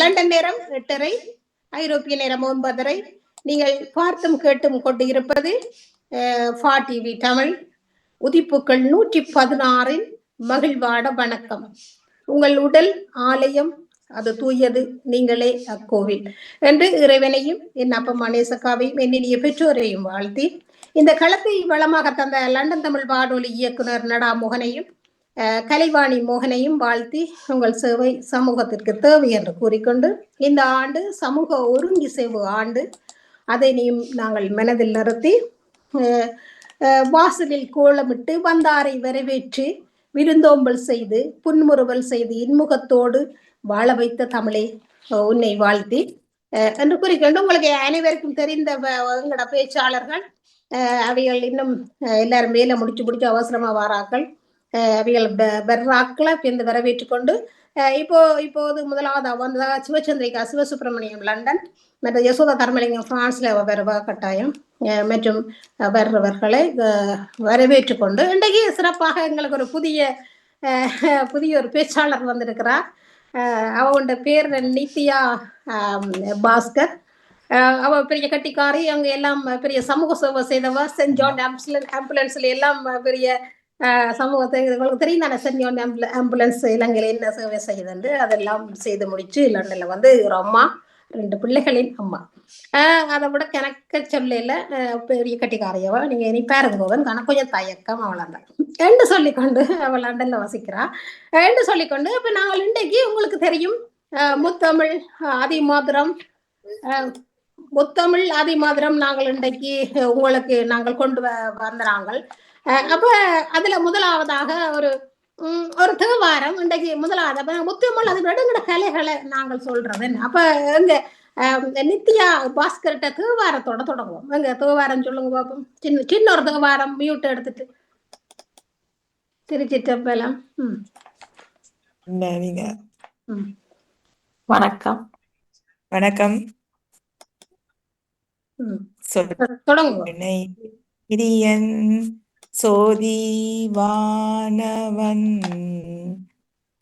London நேரம் எட்டரை ஐரோப்பிய நேரம் ஒன்பதரை. நீங்கள் பார்த்தும் கேட்டும் கொண்டு இருப்பது ஃபா டிவி தமிழ். உதிப்புக்கள் நூற்றி பதினாறின் மகிழ்வாட வணக்கம். உங்கள் உடல் ஆலயம் அது தூயது நீங்களே அக்கோவில். என்று இறைவனையும் என் அப்பம்மா நேசக்காவையும் என்னினிய பெற்றோரையும் வாழ்த்தி இந்த களத்தை வளமாக தந்த லண்டன் தமிழ் வானொலி இயக்குனர் நடா மோகனையும் கலைவாணி மோகனையும் வாழ்த்தி உங்கள் சேவை சமூகத்திற்கு தேவை என்று கூறிக்கொண்டு இந்த ஆண்டு சமூக ஒருங்கிசைவு ஆண்டு. அதனையும் நாங்கள் மனதில் நிறுத்தி வாசலில் கோலமிட்டு வந்தாரை வரவேற்று விருந்தோம்பல் செய்து புன்முறுவல் செய்து இன்முகத்தோடு வாழ வைத்த தமிழை உன்னை வாழ்த்தி. என்று கூறிக்கொண்டு உங்களுக்கு அனைவருக்கும் தெரிந்த எங்களோட பேச்சாளர்கள் அவைகள் இன்னும் எல்லாரும் மேல முடிச்சு முடிச்சு அவசரமா வாராக்கள். அவைகள் பெ- பெர்ராக்களை பிறந்து வரவேற்று கொண்டு இப்போ இப்போது முதலாவது வந்ததாக சிவச்சந்திரிகா சிவசுப்பிரமணியம் லண்டன் மற்றும் யசோதா தர்மலிங்கம் பிரான்ஸில் வருவா கட்டாயம் மற்றும் வர்றவர்களை வரவேற்று கொண்டு இன்றைக்கு சிறப்பாக எங்களுக்கு ஒரு புதிய புதிய ஒரு பேச்சாளர் வந்திருக்கிறார் அவங்களோட பேர் நித்யா பாஸ்கர் அவ பெரிய கட்டிக்காரி அவங்க எல்லாம் பெரிய சமூக சேவை செய்தவ சென்ட் ஜான் ஆம்புலன்ஸ் ஆம்புலன்ஸ்ல எல்லாம் பெரிய சமூகத்தை உங்களுக்கு தெரியும் தானே சென்ட் ஜான் ஆம்புல ஆம்புலன்ஸ் இலங்கையில் என்ன சேவை செய்யுதுன்னு அதெல்லாம் செய்து முடிச்சு லண்டன்ல வந்து ஒரு அம்மா ரெண்டு பிள்ளைகளின் அம்மா. ஆஹ் அதை விட கணக்க சொல்லல பெரிய கட்டிக்காரையவ நீங்க இனி பாருங்கோவன் கணக்கு கொஞ்சம் தயக்கம் அவ்வளோதான் என்று சொல்லிக்கொண்டு அவள் லண்டன்ல வசிக்கிறா. என்று சொல்லிக்கொண்டு இப்போ நாங்கள் இன்றைக்கு உங்களுக்கு தெரியும் முத்தமிழ் ஆஹ் அதிமாதுரம் முத்தமிழ் அதிமாதுரம் நாங்கள் இன்றைக்கு உங்களுக்கு நாங்கள் கொண்டு வ- வந்தாங்கள் அப்ப அதுல முதலாவதாக ஒரு ஒரு தேவாரம் இன்றைக்கு முதலாவது அப்ப முத்தமிழ் அது விடங்கிற கலைகளை நாங்கள் சொல்றது? அப்ப எங்க நித்யா பாஸ்கர்கிட்ட தேவாரத்தோட தொடங்குவோம் எங்க தேவாரம் சொல்லுங்க பாப்போம் சின்ன சின்ன ஒரு தேவாரம் மியூட் எடுத்துட்டு திருச்சிற்றம்பலம் ம் வணக்கம் வணக்கம் தொடங்குவோம் பிரியன் சோதிவானவன்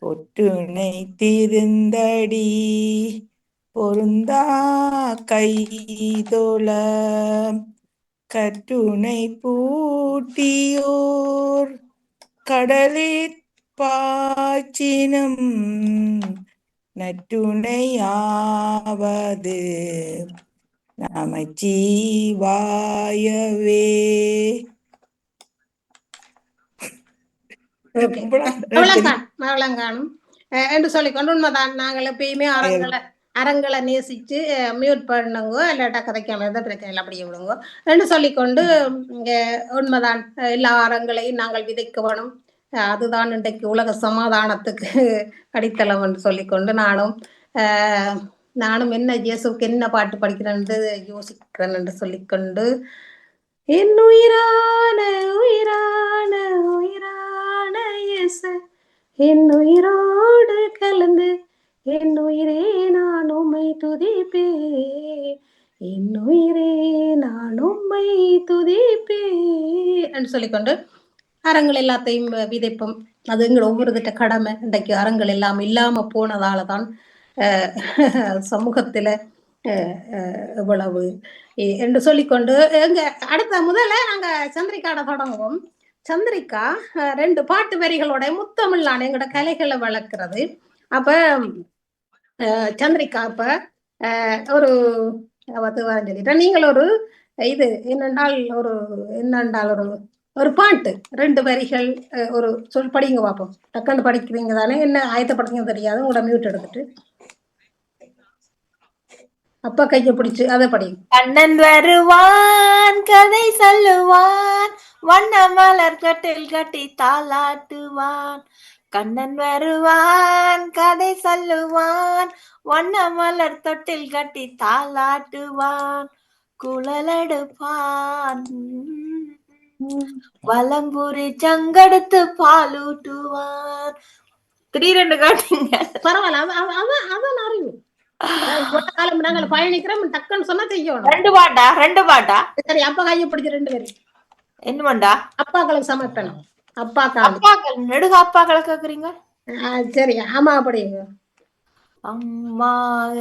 வானவன் திருந்தடி பொருந்தா கைதொழ கற்றுணை பூட்டியோர் கடலிற் பாச்சினம் நற்றுணையாவது நமச்சிவாயவே. அஹ் என்று சொல்லிக்கொண்டு உண்மைதான். நாங்கள் எப்பயுமே அறங்களை அறங்களை நேசிச்சு மியூட் பண்ணுங்க இல்லாட்டா கதைக்காம இருந்தால் பிரச்சனை இல்லை அப்படியே விடுங்க என்று சொல்லிக்கொண்டு இங்க உண்மைதான். எல்லா அறங்களையும் நாங்கள் விதைக்க வேணும். அதுதான் இன்றைக்கு உலக சமாதானத்துக்கு அடித்தளம் என்று சொல்லிக்கொண்டு நானும் நானும் என்ன இயேசுக்கு என்ன பாட்டு படிக்கிறேன் என்று யோசிக்கிறேன் என்று சொல்லிக்கொண்டு என் உயிரான உயிரான உயிரான பேச என் உயிரோடு கலந்து என் உயிரே நான் உம்மை துதிப்பே என் உயிரே நான் உம்மை துதிப்பே என்று சொல்லிக்கொண்டு அறங்கள் எல்லாத்தையும் விதைப்போம். அது எங்கள் ஒவ்வொருத்திட்ட கடமை. இன்றைக்கு அறங்கள் எல்லாம் இல்லாம போனதால தான் சமூகத்துல இவ்வளவு. என்று சொல்லிக்கொண்டு எங்க அடுத்த முதல்ல நாங்க சந்திரிக்காட தொடங்குவோம். சந்திரிகா ரெண்டு பாட்டு வரிகளோட முத்தமிழான எங்களோட கலைகளை வளர்க்கிறது. அப்ப அஹ், சந்திரிகா அப்ப அஹ், ஒரு சொல்லிட்டேன். நீங்கள் ஒரு இது என்னென்றால் ஒரு என்னென்றால் ஒரு ஒரு பாட்டு ரெண்டு வரிகள் ஒரு சொல் படிங்க பார்ப்போம் டக்குன்னு படிக்கிறீங்க தானே? என்ன ஆயத்தப்படுத்தீங்க தெரியாது. உங்களோட மியூட் எடுத்துட்டு. அப்பா கையை பிடிச்சு அதை படிங்க. கண்ணன் வருவான் கதை சொல்லுவான். வண்ண மலர் கட்டில் கட்டி தாளாட்டுவான் கண்ணன் வருவான் கதை சொல்லுவான். வண்ண மலர் தொட்டில் கட்டி தாளாட்டுவான் குழலெடுப்பான். வலம்புரி சங்கெடுத்து பாலூட்டுவான். திடீரென்று காட்டுங்க. பரவாயில்ல அவ- அவ- அவ- அவன் அறிவு. அஹ் காலம் நாங்கள் பயணிக்கிறோம் டக்குன்னு சொன்னா செய்யணும். ரெண்டு பாட்டா? ரெண்டு பாட்டா? சரி அப்பா கையை பிடிச்சு ரெண்டு பேரும். என்ன பண்ணா அப்பாக்களுக்கு சமர்ப்பணம். அப்பாக்கள் அப்பாக்கள் நெடுக அப்பாக்களை கேக்குறீங்க? சரி ஆமா படிங்க அம்மா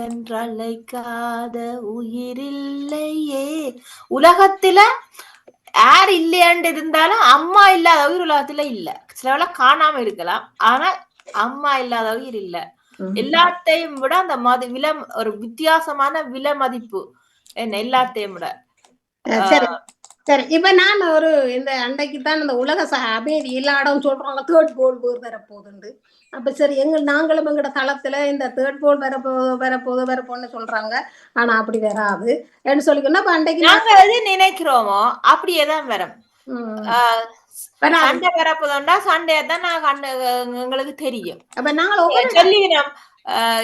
என்றழைக்காத உயிரில்லையே. உலகத்துல யார் இல்லையாண்டு இருந்தாலும் அம்மா இல்லாத உயிர் உலகத்துல இல்ல. சிலவள காணாம இருக்கலாம். ஆனா அம்மா இல்லாத உயிர் இல்ல. எல்லாத்தையும் விட அந்த மதி வில ஒரு வித்தியாசமான விலை மதிப்பு. என்ன எல்லாத்தையும் விட. சரி இப்ப நான் ஒரு இந்த அன்றைக்கு தான் இந்த உலக ச அமைதி இல்லாடம் சொல்றாங்க தேர்ட் போல் வேர் வரப்போகுதுண்டு அப்ப சரி எங்க நாங்களும் எங்கட தளத்துல இந்த தேர்ட் போல் வரப்போ வரப்போகுது வரப்போன்னு சொல்றாங்க. ஆனா அப்படி வராது. என்று சொல்லிக்கணும் அப்ப அன்றைக்கு நாங்க எது நினைக்கிறோமோ அப்படியே தான் வரும். சண்டை வரப்போதோண்டா சண்டையை தான் நான் எங்களுக்கு தெரியும். அப்ப நாங்கள் ஒவ்வொரு சொல்லிக்கிறோம். ஆஹ்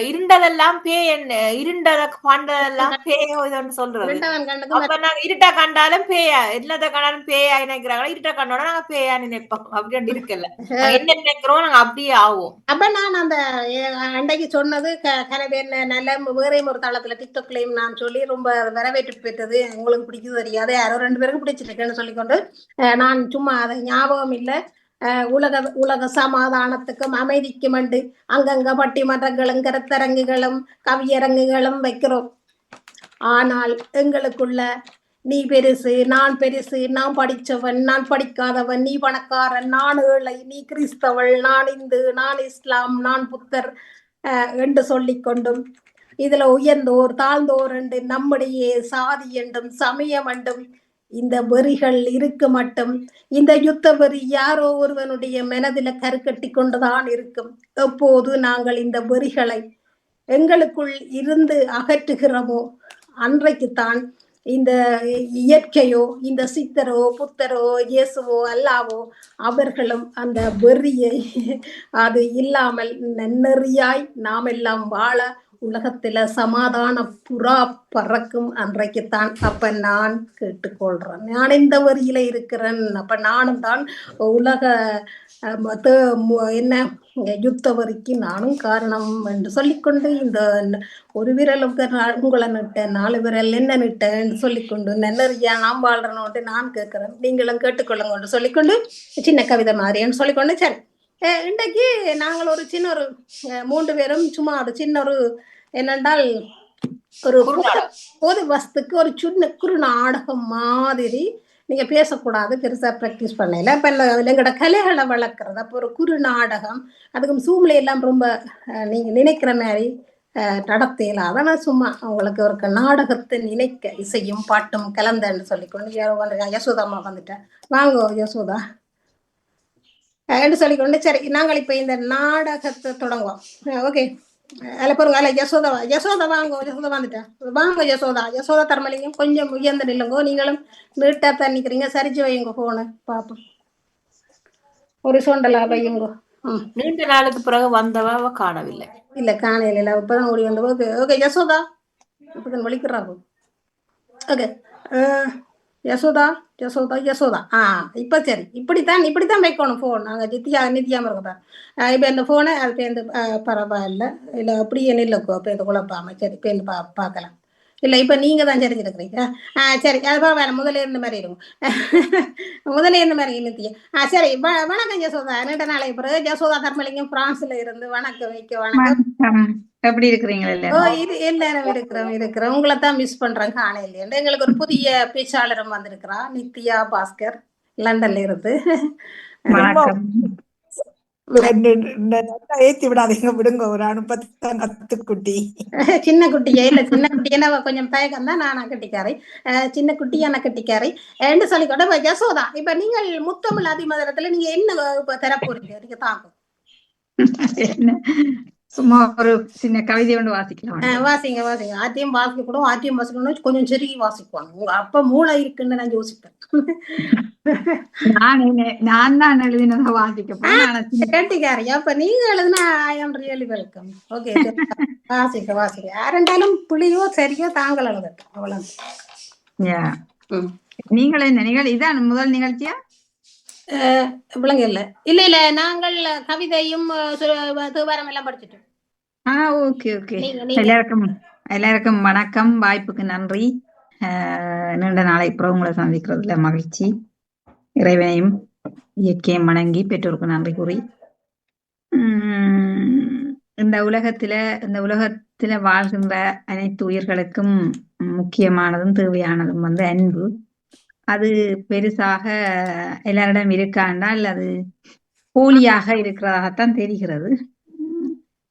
இருண்டதெல்லாம் பேய் என்ன இருண்டத கண்டதெல்லாம் பேயோ இதோன்னு சொல்றது. அப்ப நாங்க இருட்டா கண்டாலும் பேயா இல்லத கண்டாலும் பேயா நினைக்கிறாங்களா? இருட்டா கண்டோட நாங்க பேயா நினைப்போம். அப்படின்னு இருக்குல்ல. என்ன நினைக்கிறோம் நாங்க அப்படியே ஆவோம். அப்ப நான் அந்த அன்றைக்கு சொன்னது க- கனவே ந- நல்ல வேறையும் ஒரு தளத்துல டிக்டாக்லயும் நான் சொல்லி ரொம்ப வரவேற்று பெற்றது உங்களுக்கு பிடிக்குது தெரியாது யாரோ ரெண்டு பேருக்கு பிடிச்சிருக்கேன்னு சொல்லிக்கொண்டு நான் சும்மா அதை ஞாபகம் இல்லை. உலக உலக சமாதானத்துக்கும் அமைதிக்கும் அண்டு அங்கங்க பட்டிமன்றங்களும் கருத்தரங்குகளும் கவியரங்குகளும் வைக்கிறோம். ஆனால் எங்களுக்குள்ள நீ பெருசு நான் பெருசு நான் படிச்சவன் நான் படிக்காதவன் நீ பணக்காரன் நான் ஏழை நீ கிறிஸ்தவள் நான் இந்து நான் இஸ்லாம் நான் புத்தர் அஹ், என்று சொல்லிக்கொண்டும் இதுல உயர்ந்தோர் தாழ்ந்தோர் என்று நம்முடைய சாதி என்றும் சமயம் என்றும் இந்த வெறிகள் இருக்கு மட்டும். இந்த யுத்த வெறி யாரோ ஒருவனுடைய மனதில கருக்கட்டி கொண்டுதான் இருக்கும். எப்போது நாங்கள் இந்த வெறிகளை எங்களுக்குள் இருந்து அகற்றுகிறோமோ அன்றைக்குத்தான் இந்த இயற்கையோ இந்த சித்தரோ புத்தரோ இயேசுவோ அல்லாவோ அவர்களும் அந்த வெறியை அது இல்லாமல் நன்னெறியாய் நாம் எல்லாம் வாழ உலகத்துல சமாதான புறா பறக்கும் அன்றைக்குத்தான். அப்ப நான் கேட்டுக்கொள்றேன். நான் இந்த வரியில இருக்கிறேன். அப்ப நானும் தான் உலக மத்த என்ன யுத்த வரிக்கு நானும் காரணம் என்று சொல்லிக்கொண்டு இந்த ஒரு விரல் உங்களை நிட்டேன் நாலு விரல் என்ன நிட்டேன்னு சொல்லிக்கொண்டு நெல்லறியா நாம் வாழ்றனோட்டு நான் கேட்கிறேன். நீங்களும் கேட்டுக்கொள்ளுங்க சொல்லிக்கொண்டு சின்ன கவிதை மாதிரின்னு சொல்லிக்கொண்டு சரி. இன்றைக்கு நாங்கள் ஒரு சின்ன ஒரு மூன்று பேரும் சும்மா ஒரு சின்ன ஒரு என்னென்றால் ஒரு. பொது வஸ்துக்கு ஒரு சின்ன குறு நாடகம் மாதிரி நீங்க பேசக்கூடாது பெருசா ப்ராக்டிஸ் பண்ணல இப்ப எங்களோட கலைகளை வளர்க்குறது. அப்போ ஒரு குறு நாடகம் அதுக்கும் சூம்ல எல்லாம் ரொம்ப நீங்க நினைக்கிற மாதிரி நடத்தையில அதெல்லாம் சும்மா உங்களுக்கு ஒரு நாடகத்தை நினைக்க இசையும் பாட்டும் கலந்தன்னு சொல்லிக்கொண்டு யசோதாமா வந்துட்டேன் வாங்கோ யசோதா. என்று சொல்லிக்கொண்டு சரி நாங்கள் இப்ப இந்த நாடகத்தை தொடங்குவோம். ஓகே அதில் பாருங்க அதில் யசோதா யசோதா வாங்க யசோதா வந்துட்டேன் வாங்க யசோதா யசோதா தர்மலிங்கம் கொஞ்சம் உயர்ந்து நில்லுங்கோ நீங்களும் நீட்டா தான் நிற்கிறீங்க சரிச்சு வையுங்க போன பாப்போம். ஒரு சொண்டலா வையுங்கோ. நீண்ட நாளுக்கு பிறகு வந்தவ அவ காணவில்லை. இல்ல காணையில இல்ல. இப்பதான் ஓடி வந்து ஓகே ஓகே யசோதா. இப்பதான் வலிக்கிறாங்க ஓகே யசோதா யசோதா யசோதா ஆ இப்ப சரி இப்படித்தான் இப்படித்தான் வைக்கணும் ஃபோன் நாங்க நித்தியா நித்தியாமல் இருக்கோம் இப்ப இந்த போனை அது பேருந்து பரவாயில்ல இல்ல அப்படியே நில்லுக்கோ அப்ப இந்த குழப்பாம சரி பேருந்து பா பார்க்கலாம் இல்ல இப்ப நீங்க தான் தெரிஞ்சிருக்கிறீங்க ஆ சரி. அது பரவாயில்ல முதல்ல இருந்த மாதிரி இருக்கும். முதல்ல இருந்த மாதிரி நித்தியா ஆ சரி. வ- வணக்கம் யசோதா. ரெண்டு நாளைக்கு பிறகு யசோதா தர்மலிங்கம் பிரான்ஸ்ல இருந்து வணக்கம் வைக்க வணக்கம். எப்படி இருக்கிறீங்க ஓ இது எல்லாரும் இருக்கிறோம் இருக்கிறோம். உங்களை தான் மிஸ் பண்றேன். காணையில எங்களுக்கு ஒரு புதிய பேச்சாளரும் வந்திருக்கிறா நித்யா பாஸ்கர் லண்டன்ல இருந்து வணக்கம் ரெண்டு- ரெண்டு நல்லா ஏத்தி விடாதீங்க விடுங்க ஒரு அனுப்பத்தான் கத்துக்குட்டி. சின்ன குட்டியே இல்ல சின்ன குட்டி என்ன கொஞ்சம் தயக்கம் தான் நானா கட்டிக்காரை சின்ன குட்டி என்ன கட்டிக்காரை என்று இப்ப யசோதா இப்ப நீங்கள் முத்தமிழ் அதிமதுரத்துல நீங்க என்ன தர போறீங்க நீங்க தாங்க. என்ன? சும்மா ஒரு சின்ன கவிதை ஒன்று வாசிக்கலாம். வாசிங்க வாசிங்க. ஆத்தியம் வாசிக்க கூட ஆத்தியம் வாசிக்கணும் கொஞ்சம் செருகி வாசிக்குவாங்க உங்க அப்ப மூளை இருக்குன்னு நான் யோசிப்பேன். நான் நான் தான் எழுதினதை வாசிக்க கேட்டிக்காரியா அப்ப நீங்க எழுதுனா ஐ ஆம் ரியலி வெல்கம் ஓகே வாசிக்க வாசிக்க யாருண்டாலும் புளியோ சரியோ தாங்கள் எழுதட்டும். அவ்வளவு. நீங்கள் நிகழ் இதான் முதல் நிகழ்ச்சியா? விளங்க இல்ல. இல்ல இல்ல நாங்கள் கவிதையும் தேவாரம் எல்லாம் படிச்சுட்டோம். ஆ ஓகே ஓகே. எல்லாருக்கும் எல்லாருக்கும் வணக்கம். வாய்ப்புக்கு நன்றி. நீண்ட நாளை அப்புறம் உங்களை சந்திக்கிறதுல மகிழ்ச்சி. இறைவனையும் இயற்கையும் வணங்கி பெற்றோருக்கு நன்றி கூறி. இந்த உலகத்துல இந்த உலகத்துல வாழ்கின்ற அனைத்து உயிர்களுக்கும் முக்கியமானதும் தேவையானதும் வந்து அன்பு. அது பெருசாக எல்லாரிடம் இருக்காண்டால் அது போலியாக இருக்கிறதாகத்தான் தெரிகிறது.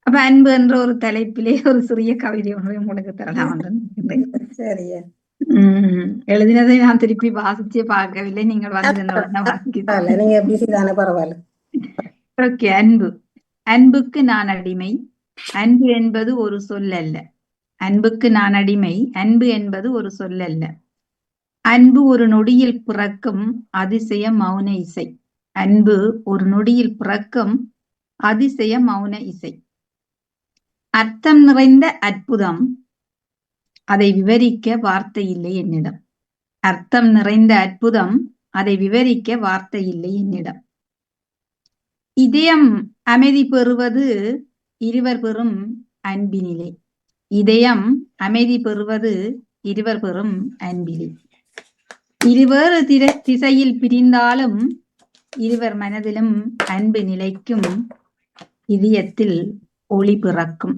அப்ப அன்பு என்ற ஒரு தலைப்பிலே ஒரு சிறிய கவிதை ஒன்றை உங்களுக்கு தரலாம் என்று எழுதினதை நான் திருப்பி வாசிச்சே பார்க்கவில்லை. நீங்கள் வந்து நீங்க பிஸி தானே பரவாயில்ல. ஓகே அன்பு. அன்புக்கு நான் அடிமை. அன்பு என்பது ஒரு சொல் அல்ல அன்புக்கு நான் அடிமை. அன்பு என்பது ஒரு சொல் அல்ல அன்பு ஒரு நொடியில் பிறக்கும் அதிசய மௌன இசை. அன்பு ஒரு நொடியில் பிறக்கும் அதிசய மௌன இசை. அர்த்தம் நிறைந்த அற்புதம். அதை விவரிக்க வார்த்தை இல்லை என்னிடம். அர்த்தம் நிறைந்த அற்புதம். அதை விவரிக்க வார்த்தை இல்லை என்னிடம். இதயம் அமைதி பெறுவது இருவர் பெறும் அன்பினிலே. இதயம் அமைதி பெறுவது இருவர் பெறும் அன்பிலே. இருவேறு திசையில் பிரிந்தாலும் இருவர் மனதிலும் அன்பு நிலைக்கும் இதயத்தில் ஒளி பிறக்கும்.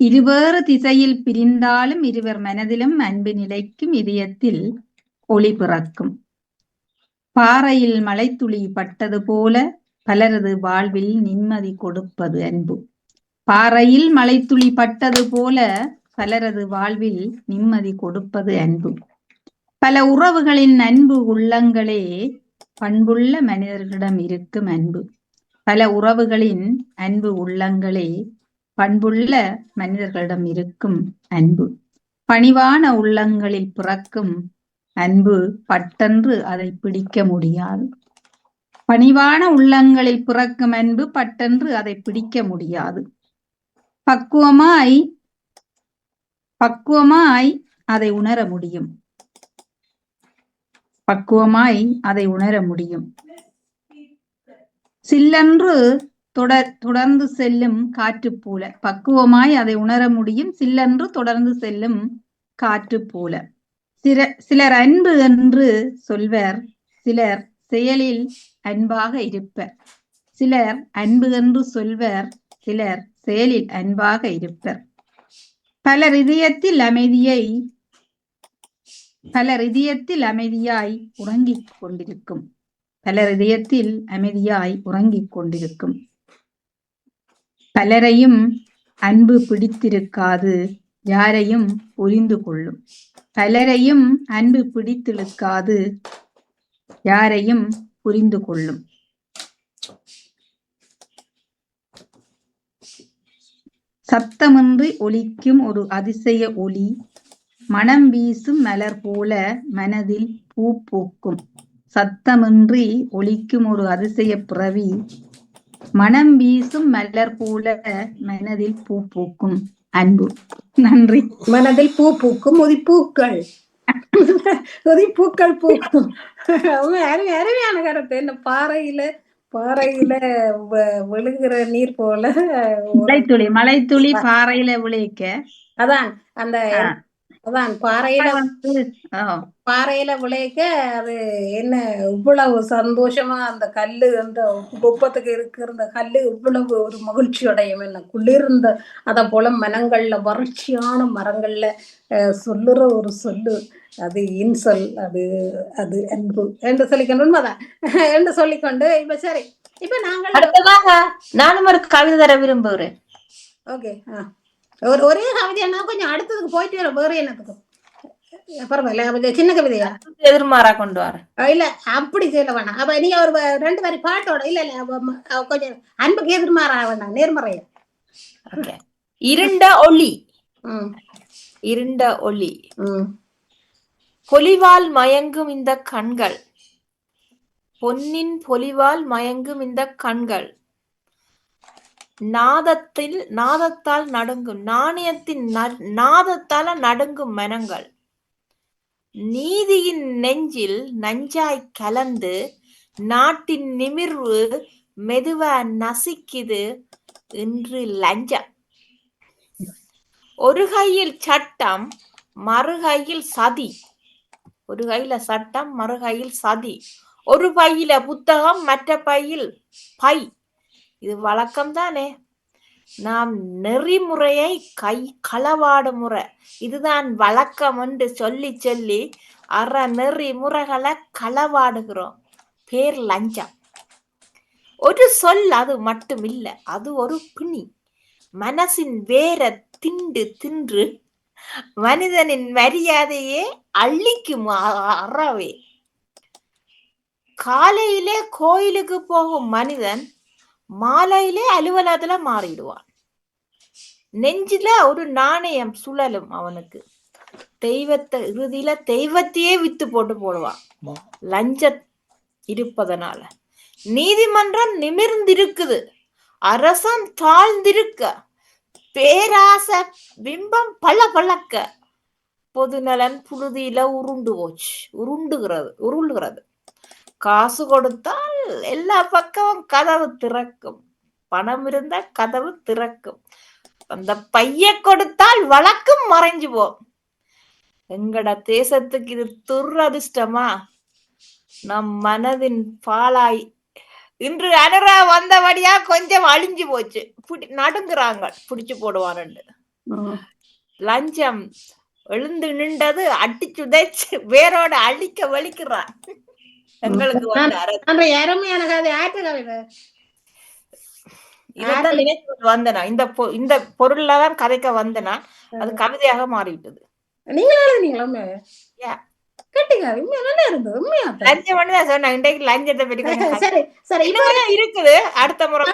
இருவேறு திசையில் பிரிந்தாலும் இருவர் மனதிலும் அன்பு நிலைக்கும் இதயத்தில் ஒளி பிறக்கும். பாறையில் மலைத்துளி பட்டது போல பலரது வாழ்வில் நிம்மதி கொடுப்பது அன்பு. பாறையில் மலைத்துளி பட்டது போல பலரது வாழ்வில் நிம்மதி கொடுப்பது அன்பு. பல உறவுகளின் அன்பு உள்ளங்களே பண்புள்ள மனிதர்களிடம் இருக்கும் அன்பு. பல உறவுகளின் அன்பு உள்ளங்களே பண்புள்ள மனிதர்களிடம் இருக்கும் அன்பு. பணிவான உள்ளங்களில் பிறக்கும் அன்பு பட்டென்று அதை பிடிக்க முடியாது. பணிவான உள்ளங்களில் பிறக்கும் அன்பு பட்டென்று அதை பிடிக்க முடியாது. பக்குவமாய் பக்குவமாய் அதை உணர முடியும். பக்குவமாய் அதை உணர முடியும். சில்லன்று தொடர் தொடர்ந்து செல்லும் காற்று போல. பக்குவமாய் அதை உணர முடியும். சில்லென்று தொடர்ந்து செல்லும் காற்று போல. சில சிலர் அன்பு என்று சொல்வர். சிலர் செயலில் அன்பாக இருப்பர். சிலர் அன்பு என்று சொல்வர். சிலர் செயலில் அன்பாக இருப்பர். பலர் இதயத்தில் அமைதியை பலர் இதயத்தில் அமைதியாய் உறங்கிக் கொண்டிருக்கும் பலர் இதயத்தில் அமைதியாய் உறங்கிக் கொண்டிருக்கும் பலரையும் அன்பு பிடித்திருக்காது யாரையும் புரிந்து கொள்ளும். பலரையும் அன்பு பிடித்திருக்காது யாரையும் புரிந்து கொள்ளும். சத்தமின்றி ஒலிக்கும் ஒரு அதிசய ஒலி மனம் வீசும் மலர் போல மனதில் பூ பூக்கும். சத்தமின்றி ஒலிக்கும் ஒரு அதிசய பிறவி. மனம் வீசும் மலர் போல மனதில் பூ பூக்கும். அன்பு. நன்றி. மனதில் பூ பூக்கும் உதிப்பூக்கள் உதிப்பூக்கள் பூக்கும். அருமையான கருத்து. என்ன பாறையில பாறையில விழுகிற நீர் போல மலைத்துளி மலைத்துளி பாறையில விளைக்க. அதான் அந்த. அதான் பாறையில வந்து பாறையில விளைக்க அது என்ன இவ்வளவு சந்தோஷமா அந்த கல்லு அந்த குப்பத்துக்கு இருக்கிற அந்த கல்லு இவ்வளவு ஒரு மகிழ்ச்சி அடையும் என்ன? குளிர்ந்த அத போல மனங்கள்ல வறட்சியான மரங்கள்ல சொல்லுற ஒரு சொல்லு. அது இன்சொல் அது அது அன்பு. என்று சொல்லிக்கொண்டு உண்மைதான் என்று சொல்லிக்கொண்டு இப்ப சரி. இப்ப நாங்கள் நானும் ஒரு கவிதை தர விரும்புகிறேன். ஓகே ஒரு ஒரே கவிதைன்னா கொஞ்சம் அடுத்ததுக்கு போயிட்டு வர வேற என்னத்துக்கு? பரவாயில்ல சின்ன கவிதையா? எதிர்மாறா கொண்டு அஹ் இல்ல அப்படி செய்ய வேணாம். அப்ப நீங்க ஒரு ரெண்டு வரி பாட்டோட இல்ல இல்ல கொஞ்சம் அன்புக்கு எதிர்மாறா வேண்டாம் நேர்மறையா? இருண்ட ஒளி. இருண்ட ஒளி. பொலிவால் மயங்கும் இந்த கண்கள். பொன்னின் பொலிவால் மயங்கும் இந்த கண்கள். நாதத்தில் நாதத்தால் நடுங்கும் நாணயத்தின் ந- நாதத்தால நடுங்கும் மனங்கள். நீதியின் நெஞ்சில் நஞ்சாய் கலந்து நாட்டின் நிமிர்வு மெதுவா நசிக்குது இன்று லஞ்சம். ஒரு கையில் சட்டம் மறு கையில் சதி. ஒரு கையில சட்டம் மறு கையில் சதி. ஒரு பையில புத்தகம் மற்ற பையில் பை. இது வழக்கம் தானே? நாம் நெறிமுறையை கை களவாடு முறை. இதுதான் வழக்கம் என்று சொல்லி சொல்லி அற நெறிமுறைகளை களவாடுகிறோம். பேர் லஞ்சம். ஒரு சொல் அது மட்டும் இல்லை அது ஒரு பிணி. மனசின் வேற திண்டு தின்று மனிதனின் மரியாதையே அள்ளிக்கும் அ- அறவே. காலையிலே கோயிலுக்கு போகும் மனிதன் மாலையிலே அலுவலகத்துல மாறிடுவான். நெஞ்சில ஒரு நாணயம் சுழலும் அவனுக்கு. தெய்வத்தை இறுதியில தெய்வத்தையே வித்து போட்டு போடுவான். லஞ்ச இருப்பதனால. நீதிமன்றம் நிமிர்ந்திருக்குது. அரசன் தாழ்ந்திருக்க. பேராச பிம்பம் பல பழக்க பொதுநலன் புழுதியில உருண்டு போச்சு. உருண்டுகிறது உருளுகிறது. காசு கொடுத்தால் எல்லா பக்கமும் கதவு திறக்கும். பணம் இருந்தா கதவு திறக்கும். அந்த பைய கொடுத்தால் வழக்கும் மறைஞ்சு போ எங்கட தேசத்துக்கு இது துரதிர்ஷ்டமா? நம் மனதின் பாலாய் இன்று அனுரா வந்தபடியா கொஞ்சம் அழிஞ்சு போச்சு. நடுங்குறாங்க. புடிச்சு போடுவான்னு லஞ்சம் எழுந்து நின்றது அடிச்சுதைச்சு வேரோட அழிக்க வலிக்கிறான். எங்களுக்கு அருமையான கதை. ஆற்று கதை இது. இதைத்தான் நினைச்சு வந்தனா. இந்த இந்த பொருள்ல தான் கதைக்க வந்தனா அது கவிதையாக மாறிவிட்டது. நீங்களா எழுதுனீங்களா இருக்குது. அடுத்த முறை.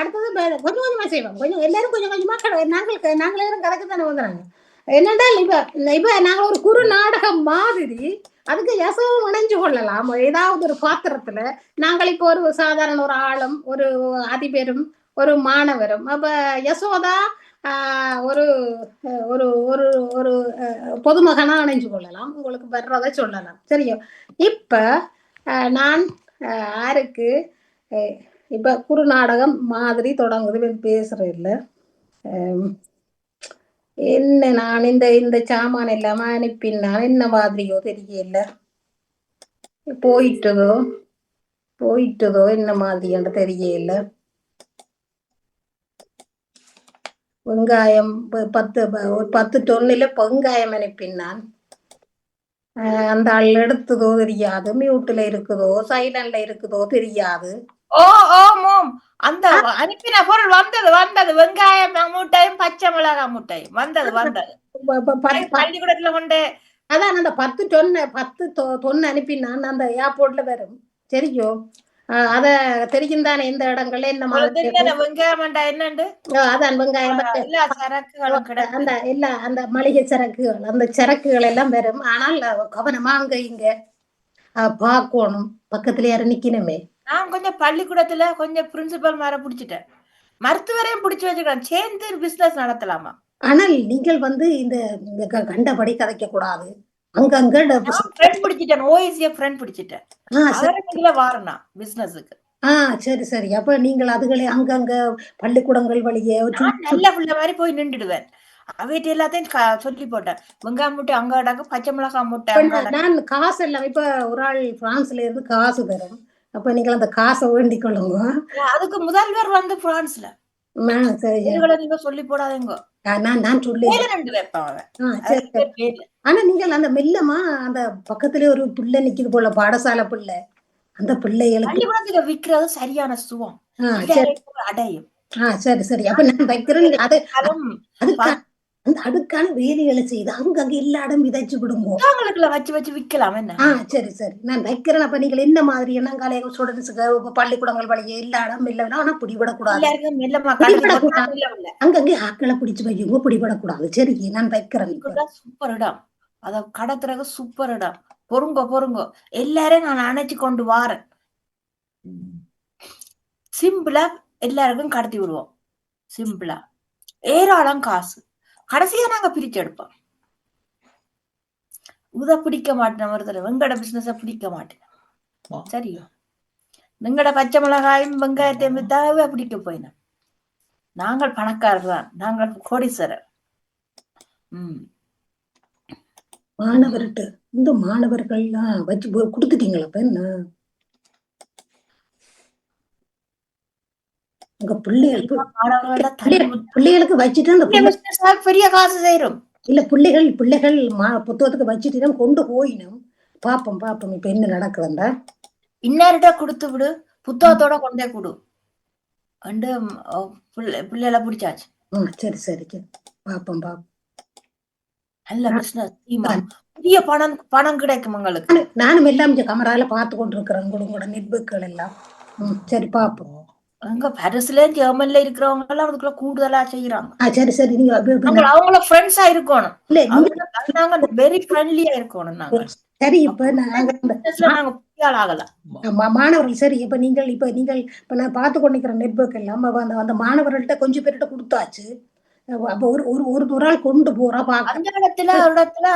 அடுத்தது கொஞ்சம் கொஞ்சமா செய்வோம். கொஞ்சம் எல்லாரும் கொஞ்சம் கொஞ்சமா நாங்கள் நாங்கள் கதைக்கு தானே வந்துறாங்க. என்னென்றால் இப்ப இப்ப நாங்கள் ஒரு குறு நாடகம் மாதிரி அதுக்கு எசவும் இணைஞ்சு கொள்ளலாம். ஏதாவது ஒரு பாத்திரத்துல நாங்கள் இப்போ ஒரு சாதாரண ஒரு ஆளும் ஒரு அதிபரும் ஒரு மாணவரும். அப்ப யசோதா ஒரு ஒரு ஒரு ஒரு பொதுமகனா அணைஞ்சு கொள்ளலாம். உங்களுக்கு வர்றதை சொல்லலாம். சரியா? இப்ப நான் யாருக்கு இப்ப குறுநாடகம் மாதிரி தொடங்குது பேசுறேன் இல்லை என்ன நான் இந்த இந்த சாமான் இல்லாம அனுப்பினான் என்ன மாதிரியோ தெரியல. போயிட்டதோ? போயிட்டதோ என்ன மாதிரியான்னு தெரியல. வெங்காயம் பத்து ஒரு பத்து டொன்னில் வெங்காயம் அனுப்பினான் அஹ், அந்த ஆள் எடுத்ததோ தெரியாது. மியூட்ல இருக்குதோ? சைலண்ட்ல இருக்குதோ தெரியாது. ஓ ஓ மோம் அந்த அனுப்பின பொருள் வந்தது வந்தது. வெங்காயம் மூட்டையும் பச்சை மிளகாய் மூட்டையும் வந்தது வந்தது. பள்ளிக்கூடத்துல கொண்டு அதான் அந்த பத்து டொன்னு பத்து தொன்னு அனுப்பினான் அந்த ஏர்போர்ட்ல வரும். சரியோ அத தெரியும் தானே எந்த இடங்கள்ல என்ன அதான் வெங்காயம் அந்த எல்லா அந்த மளிகை சரக்குகள் அந்த சரக்குகள் எல்லாம் வரும். ஆனால் கவனமா அங்க இங்க பார்க்கணும். பக்கத்துல யாரும் நிக்கணுமே. நான் கொஞ்சம் பள்ளிக்கூடத்துல கொஞ்சம் பிரின்சிபல் மேல புடிச்சிட்டேன். மருத்துவரையும் புடிச்சு வச்சுக்கிறேன் சேர்ந்து பிசினஸ் நடத்தலாமா? ஆனால் நீங்கள் வந்து இந்த கண்டபடி கதைக்க கூடாது. அங்கங்க ஃப்ரெண்ட் பிடிச்சிட்டேன். ஓஎஸ்சிய ஃப்ரெண்ட் பிடிச்சிட்டேன். அவருக்குள்ள வாரனா பிசினஸுக்கு ஆ சரி சரி. அப்ப நீங்கள் அதுகளை அங்கங்க பள்ளிக்கூடங்கள் வழியே நல்ல புள்ள மாதிரி போய் நின்றுடுவேன். அவைட்டு எல்லாத்தையும் சொல்லி போட்டேன். வெங்காயம் மூட்டை அங்க அடக்கு பச்சை மிளகாய் மூட்டை. நான் காசு எல்லாம் இப்ப ஒரு ஆள் பிரான்ஸ்ல இருந்து காசு தரும் அப்ப நீங்கள் அந்த காசை வேண்டிக் கொள்ளுங்க. அதுக்கு முதல்வர் வந்து பிரான்ஸ்ல நீங்க சொல்லி போடாதீங்க. நான் நான் சொல்லி. ஆனா நீங்கள் அந்த மெல்லமா அந்த பக்கத்துல ஒரு பிள்ளை நிக்குது போல பாடசாலை பிள்ளை. அந்த பிள்ளைகளுக்கு விக்கிறது சரியான எல்லாருக்கும் அடையும். ஆ சரி சரி. அப்ப நான் வைக்கிறேன். அது அந்த அதுக்கான வேலைகளை செய்து அங்கங்க எல்லா இடம் விதைச்சு விடுங்க. வச்சு வச்சு விக்கலாம் என்ன? ஆ சரி சரி. நான் வைக்கிறேன் அப்ப நீங்கள் என்ன மாதிரி? என்ன காலைய ஸ்டூடெண்ட்ஸுக்கு பள்ளிக்கூடங்கள் வழியே எல்லா இடம் இல்ல ஆனா பிடிபடக்கூடாது. அங்கங்கே ஆக்களை பிடிச்சு வையுங்க பிடிபடக்கூடாது. சரி நான் வைக்கிறேன் சூப்பர் இடம். அத கடத்துறதுக்கு சூப்பர் இடம். பொறுங்க பொறுங்க. எல்லாரையும் நான் அணைச்சு கொண்டு வாரேன். சிம்பிளா எல்லாருக்கும் கடத்தி விடுவோம். சிம்பிளா ஏராளம் காசு. கடைசியா நாங்க பிரிச்சு எடுப்போம். உத பிடிக்க மாட்டேன் ஒருத்தர் வெங்கட பிசினஸ பிடிக்க மாட்டேன். சரியோ? வெங்கட பச்சை மிளகாயும் வெங்காயத்தையும் வித்தாவே பிடிக்க போயினேன் நாங்கள் பணக்காரர் தான். நாங்கள் கோடீஸ்வரர். உம் மாணவர்கிட்ட இந்த மாணவர்கள்லாம் வச்சு கொடுத்துட்டீங்களா என்ன உங்க பிள்ளைகள் பிள்ளைகளுக்கு வச்சுட்டு அந்த பெரிய காசு செய்யறோம் இல்ல பிள்ளைகள் பிள்ளைகள் புத்தகத்துக்கு வச்சுட்டு கொண்டு போயினும். பாப்போம் பாப்போம். இப்ப என்ன நடக்குதுண்டா இன்னார்கிட்ட கொடுத்து விடு. புத்தகத்தோட கொண்டே கொடு. அண்டு பிள்ளை பிள்ளைகளை பிடிச்சாச்சு. சரி சரி சரி. பாப்போம் பாப்போம். நல்ல பிசினஸ் புதிய பணம் பணம் கிடைக்கும் உங்களுக்கு. நானு- நானும் எல்லாம் கமரால பார்த்து கொண்டு இருக்கிறேன் கூட கூட நெட்புக்கள் எல்லாம். சரி பாப்போம். அங்க பாரிஸ்லயும் ஜெர்மன்ல இருக்கிறவங்க எல்லாம் அதுக்குள்ள கூடுதலா செய்யறாங்க சரி சரி நீங்க அவங்கள ஃப்ரெண்ட்ஸா இருக்கணும். இல்ல நீங்க- வெரி ஃப்ரெண்ட்லியா இருக்கணும் நாங்க. சரி இப்ப நாங்க மாணவர்கள் சரி இப்ப நீங்கள் இப்ப நீங்கள் இப்ப நான் பார்த்து கொண்டிருக்கிற நெட்வொர்க் எல்லாம் அந்த அந்த மாணவர்கள்ட்ட கொஞ்சம் பேர்கிட்ட கொடுத்தாச்சு. அப்ப ஒரு ஒரு ஒரு ஒரு ஆள் கொண்டு போறா அந்த இடத்துல இடத்துல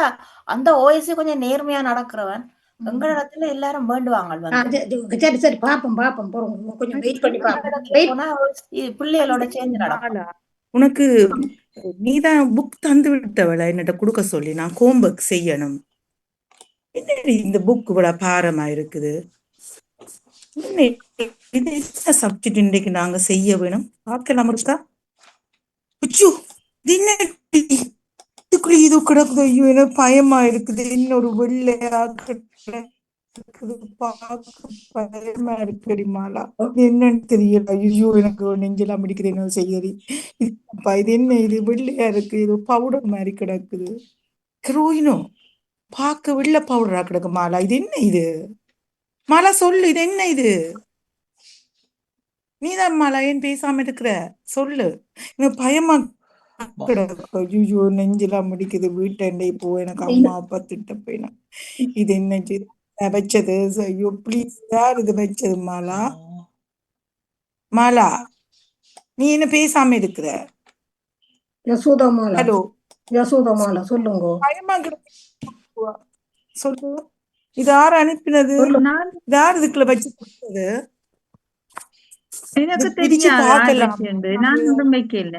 அந்த ஓஎஸ்சி கொஞ்சம் நேர்மையா நடக்கிறவன். எங்க இடத்துல எல்லாரும் வேண்டுவாங்க சரி, சரி பாப்போம் பாப்போம் போறோம். கொஞ்சம் வெயிட் பண்ணி பாப்போம். பிள்ளைகளோட சேர்ந்து நடக்கும் உனக்கு நீதான் புக் தந்து விட்டவள என்னட்ட கொடுக்க சொல்லி நான் ஹோம்ஒர்க் செய்யணும். என்னடி இந்த புக் இவ்வளவு பாரமா இருக்குது? என்ன இது என்ன சப்ஜெக்ட் இன்றைக்கு நாங்க செய்ய வேணும்? பார்க்கலாம் இருக்கா? என்னடி? இதுக்குள்ள இது கிடக்குது. ஐயோ என்ன பயமா இருக்குது. இன்னொரு வெள்ளையா கிடக்குது பார்க்க பயமா இருக்குடி மாலா. என்னன்னு தெரியல. ஐயோ எனக்கு நெஞ்செல்லாம் பிடிக்குது என்ன செய்யறி இது என்ன? இது வெள்ளையா இருக்கு. இது பவுடர் மாதிரி கிடக்குது. ஹெரோயினும் பார்க்க வெள்ளை பவுடரா கிடக்கு மாலா. இது என்ன இது? மாலா சொல்லு. இது என்ன இது? நீதான் மாலா. ஏன் பேசாம இருக்கிற? சொல்லு. எனக்கு பயமா ஐயோ நெஞ்செல்லாம் முடிக்குது. வீட்டை போ. எனக்கு அம்மா அப்பா திட்ட போயினா. இது என்ன வச்சது? ஐயோ ப்ளீஸ் யார் இது வச்சது மாலா? மாலா நீ என்ன பேசாம இருக்கிற? யசோதாமாலா ஹலோ. யசோதாமாலா சொல்லுங்க. பயமா சொல்லு. இது யார் அனுப்பினது? இது யார் இதுக்குள்ள வச்சு கொடுத்தது? எனக்கு தெரியாது. நான் வைக்கல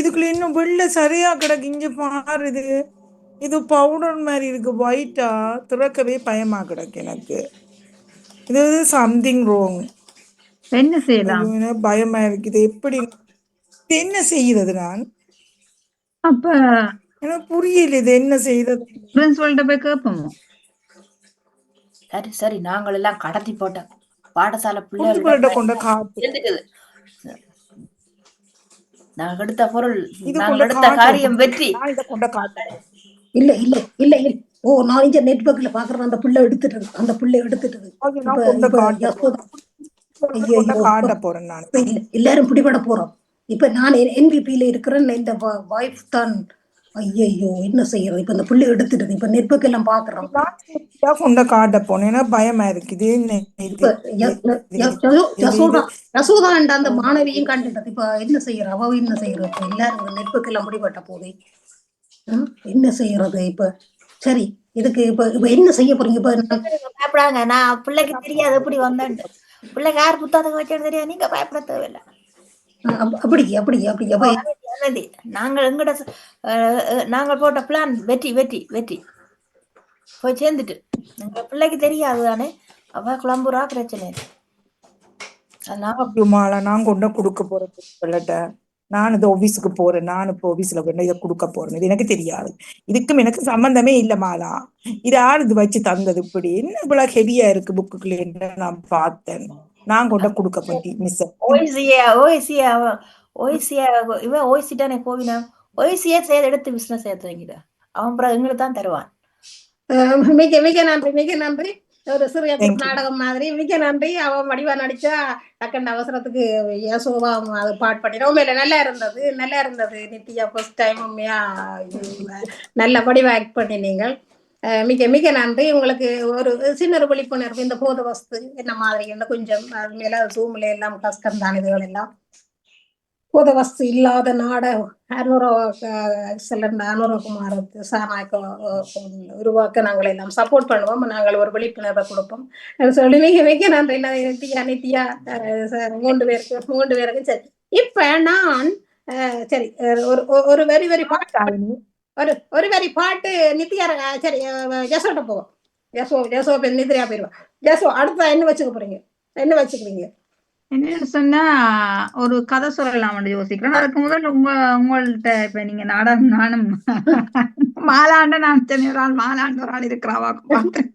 இதுக்குள்ள இன்னும் வெள்ளை சரியா கிடக்கு. இங்க பாரு இது. இது பவுடர் மாதிரி இருக்கு. ஒயிட்டா திறக்கவே பயமா கிடக்கு எனக்கு. இது சம்திங் ரோங் என்ன செய்யலாம்? பயமா இருக்குது? எப்படி? என்ன செய்யறது நான்? அப்ப எனக்கு புரியல இது என்ன செய்யறது பிரின்சிபல்கிட்ட போய் கேட்போம் சரி சரி. நாங்கள் எல்லாம் கடத்தி போட்டோம் பாடசாலை பிள்ளைகள் கொண்ட காட்டு. நாங்க எடுத்த பொருள் கொண்ட எடுத்த. காரியம் வெற்றி. நான் இதை கொண்ட காட்டுறேன் இல்ல இல்ல இல்ல இல்ல. ஓ நான் இந்த நெட்வொர்க்ல பாக்குறேன். அந்த புள்ள எடுத்துட்டு. அந்த புள்ள எடுத்துட்டு நான் நான். எல்லாரும் பிடிபட போறோம். இப்ப நான் என்பிபியில இருக்கிறேன். இந்த வைஃப் தான் ஐயையோ என்ன செய்யறது? இப்ப இந்த புள்ளை எடுத்துட்டு. இப்ப நெட்வொர்க் எல்லாம் பாக்குறோம் கொண்ட காட்ட போனேன். ஏன்னா பயமா இருக்குது யசோதா யசோதாண்ட அந்த மாணவியும் கண்டுட்டது. இப்ப என்ன செய்யற? அவ என்ன செய்யறது? இப்ப எல்லாரும் நெட்வொர்க் எல்லாம் பிடிபட்ட போதே. என்ன செய்யறது இப்ப? சரி இதுக்கு இப்ப இப்ப என்ன செய்ய போறீங்க? இப்ப நான் பயப்படாங்க. நான் பிள்ளைக்கு தெரியாது எப்படி வந்தேன் பிள்ளைக்கு யார் புத்தகத்துக்கு வச்சேன்னு தெரியாது நீங்க பயப்பட தேவையில்லை. அப்- அப்படி அப்படி அப்படி என்னது நாங்கள் எங்கட நாங்கள் போட்ட பிளான் வெற்றி வெற்றி வெற்றி. போய் சேர்ந்துட்டு. எங்க பிள்ளைக்கு தெரியாது தானே? அவ குழம்புறா பிரச்சனை இல்லை. அது நாங்க மாலா நான் கொண்டு கொடுக்க போறேன் பிள்ளைகிட்ட நான் இந்த ஆபீஸுக்கு போறேன். நான் இப்போ ஆபீஸ்ல கொண்டு இதை கொடுக்க போறேன் இது எனக்கு தெரியாது. இதுக்கும் எனக்கு சம்பந்தமே இல்ல மாலா. இது யார் இது வச்சு தந்தது இப்படி. என்ன இவ்வளவு ஹெவியா இருக்கு புக்குக்குள்ள நான் பார்த்தேன். நான் கொண்டு கொடுக்க போறேன் மிஸ் ஓய்சியா ஓய்சியா ஓய்சியா இவன் ஓய்சி தானே போவினா? ஓய்சியா சேர்த்து எடுத்து பிசினஸ் சேர்த்து வைங்கிட்ட அவன் அப்புறம் எங்களுக்கு தான் தருவான். மிக மிக நன்றி மிக நன்றி. ஒரு சிறிய. நாடகம் மாதிரி. மிக நன்றி. அவன் வடிவா நடிச்சா டக்குன்னு அவசரத்துக்கு யசோவா அது பாட் பண்ணிடும் உண்மையில நல்லா இருந்தது நல்லா இருந்தது. நித்யா ஃபர்ஸ்ட் டைம் உண்மையா நல்ல வடிவா ஆக்ட் பண்ணினீங்கள் அஹ் மிக மிக நன்றி. உங்களுக்கு ஒரு சின்ன ஒரு விழிப்புணர்வு இந்த போத வஸ்து என்ன மாதிரி இன்னும் கொஞ்சம் அது மேல சூமில் எல்லாம் கஷ்டம் தான் இதுகள் எல்லாம். போத வஸ்து இல்லாத நாட அனுரவ எக்ஸலண்ட் அனுரகுமார் சாநாயக்க உருவாக்க நாங்கள் எல்லாம் சப்போர்ட் பண்ணுவோம். நாங்கள் ஒரு விழிப்புணர்வை கொடுப்போம். சொல்லி மிக நன்றி நான் நித்யா நித்யா மூன்று பேருக்கு மூன்று பேருக்கு சரி. இப்ப நான் சரி ஒரு ஒரு- வெரி வெரி பாட்டு ஒரு ஒரு வரி பாட்டு நித்யா சரி ஜசோட்ட போவோம். ஜசோ ஜசோ நித்யா போயிருவா. ஜசோ அடுத்த என்ன வச்சுக்க போறீங்க? என்ன வச்சுக்கிறீங்க? என்னன்னு சொன்னா ஒரு கதை சொல்லலாம்னு யோசிக்கிறேன் அதுக்கு முதல்ல உங்க உங்கள்ட்ட இப்ப நீங்க நாடகம் நானும் மாலாண்ட நான் மாலாண்ட ஒரு ஆள் இருக்கிறாவா? பார்த்தேன்